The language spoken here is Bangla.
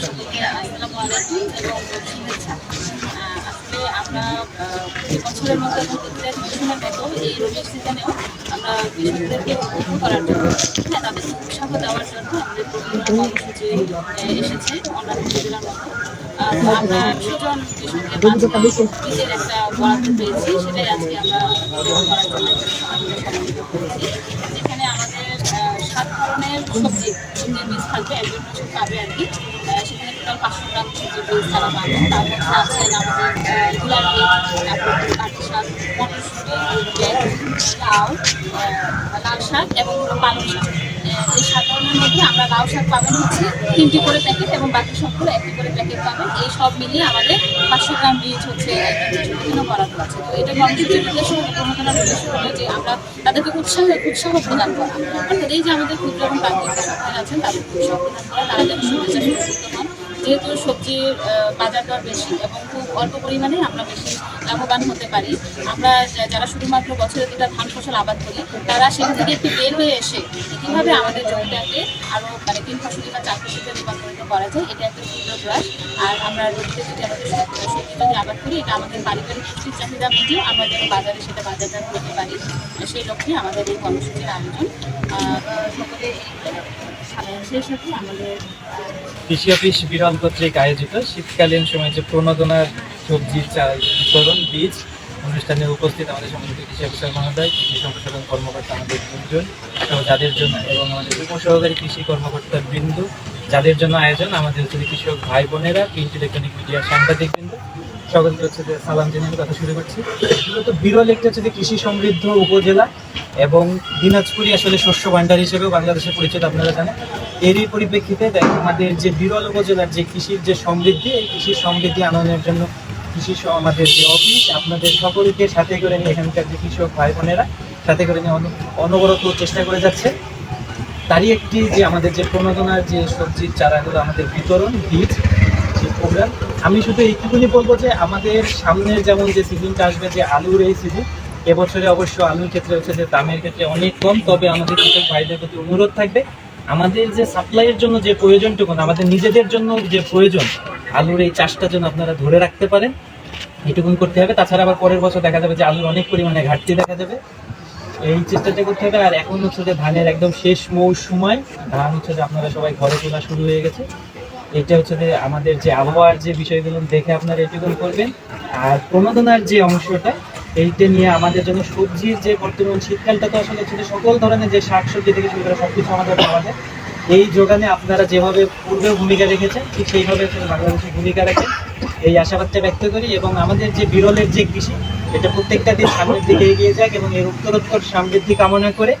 সবাইকে আসসালামু এবং আমরা বছরের মতো সিজনের মতো এই রবির সিজনেও আমরা কৃষকদেরকে উদ্বুদ্ধ করার তাদেরকে উৎসাহ দেওয়ার জন্য আমাদের কর্মসূচি এসেছে অন্যান্য কৃষকদের মাঝে একটা বরাদ্দ পেয়েছি সেটাই আজকে আমরা করার জন্য পাঁচশো গ্রাম সবজির বীজ তারা পাবে তার মধ্যে আছেন আমাদেরগুলার বীজ শাক মটরশুঁটি পেঁয়াজ, লাউ আহ, লাল শাক এবং পালং শাক এই মধ্যে আমরা লাউ শাক পাবেন হচ্ছে তিনটি করে প্যাকেট এবং বাকি সবগুলো একটি করে প্যাকেট পাবেন এই সব মিলিয়ে আমাদের পাঁচশো গ্রাম বীজ হচ্ছে জন্য বরাদ্দ আছে তো এটা কর্মসূচির উদ্দেশ্য হলো প্রণোদনার উদ্দেশ্য হলো যে আমরা তাদেরকে উৎসাহ উৎসাহ প্রদান করা অর্থাৎ এই যে আমাদের ক্ষুদ্র এবং প্রান্তিক আছেন তাদেরকে উৎসাহ প্রদান করা তারা যেহেতু সবজির বাজার দর বেশি এবং খুব অল্প পরিমাণে আমরা বেশি লাভবান হতে পারি, আমরা যারা শুধুমাত্র বছরে দুটা ধান ফসল আবাদ করি, তারা সেখান থেকে একটু বের হয়ে এসে কীভাবে আমাদের জমিটাকে আরও মানে তিন ফসলি বা চার ফসলিতে রূপান্তরিত করা যায়, এটা একটা ক্ষুদ্র প্রয়াস আর আমরা রবিতে যদি আমাদের সব- সবজি আবাদ করি, এটা আমাদের পারিবারিক পুষ্টির চাহিদা মিটিয়ে আমরা যেন বাজারে সেটা বাজারজাত করতে পারি। সেই লক্ষ্যে আমাদের এই কর্মসূচির আয়োজন সকলে কৃষি অফিস বিরল কর্তৃক আয়োজিত শীতকালীন সময় যে প্রণোদনার সবজি চা- বিতরণ, বীজ অনুষ্ঠানে উপস্থিত আমাদের সম্মানিত কৃষি অফিসার মহোদয়, কৃষি সম্প্রসারণ কর্মকর্তা আমাদের দুজন এবং যাদের জন্য এবং আমাদের উপসহকারী কৃষি কর্মকর্তা বৃন্দু, যাদের জন্য আয়োজন আমাদের হচ্ছে কৃষক ভাই বোনেরা, প্রিন্ট ইলেকট্রনিক মিডিয়া সাংবাদিক বৃন্দ সকলকে হচ্ছে যে সালাম জানিয়ে কথা শুরু করছি। মূলত বিরল একটা হচ্ছে যে কৃষি সমৃদ্ধ উপজেলা এবং দিনাজপুরই আসলে শস্য ভাণ্ডার হিসেবেও বাংলাদেশে পরিচিত আপনারা জানেন। এরই পরিপ্রেক্ষিতে আমাদের যে বিরল উপজেলার যে কৃষির যে সমৃদ্ধি, এই কৃষির সমৃদ্ধি আনয়নের জন্য কৃষি আমাদের যে অফিস, আপনাদের সকলকে সাথে করে নিয়ে এখানকার যে কৃষক ভাই বোনেরা সাথে করে নিয়ে অন- অনবরত চেষ্টা করে যাচ্ছে। তারই একটি যে আমাদের যে প্রণোদনার যে সবজির চারাগুলো আমাদের বিতরণ, বীজ প্রোগ্রাম আমি শুধু এইটুকুনি বলব যে আমাদের সামনের যেমন যে সিজনটা আসবে, যে আলুর এই সিজন এবছরে অবশ্য আলুর ক্ষেত্রে হচ্ছে যে দামের ক্ষেত্রে অনেক কম, তবে আমাদের কৃষক ভাইদের প্রতি অনুরোধ থাকবে, আমাদের যে সাপ্লাইয়ের জন্য যে প্রয়োজনটুকু আমাদের নিজেদের জন্য যে প্রয়োজন, আলুর এই চাষটা যেন আপনারা ধরে রাখতে পারেন এটুকুন করতে হবে। তাছাড়া আবার পরের বছর দেখা যাবে যে আলুর অনেক পরিমাণে ঘাটতি দেখা যাবে। এই চেষ্টাটা করতে হবে। আর এখন হচ্ছে যে ধানের একদম শেষ মৌসুমায়, ধান হচ্ছে যে আপনারা সবাই ঘরে তোলা শুরু হয়ে গেছে। এটা হচ্ছে যে আমাদের যে আবহাওয়ার যে বিষয়গুলো দেখে আপনারা এটুকুন করবেন। আর প্রণোদনার যে অংশটা, এইটা নিয়ে আমাদের জন্য সবজির যে বর্তমান শীতকালটা তো আসলে হচ্ছে সকল ধরনের যে শাক সবজি থেকে শুরু করে সব কিছু আমাদের পাওয়া যায়। এই যোগানে আপনারা যেভাবে পূর্বে ভূমিকা রেখেছেন, ঠিক সেইভাবে আসলে বাংলাদেশে ভূমিকা রাখেন। এই আশাবাদটা ব্যক্ত করি এবং আমাদের যে বিরলের যে কৃষি, এটা প্রত্যেকটা দিন সামনের দিকে এগিয়ে যাক এবং এর উত্তরোত্তর সমৃদ্ধি কামনা করে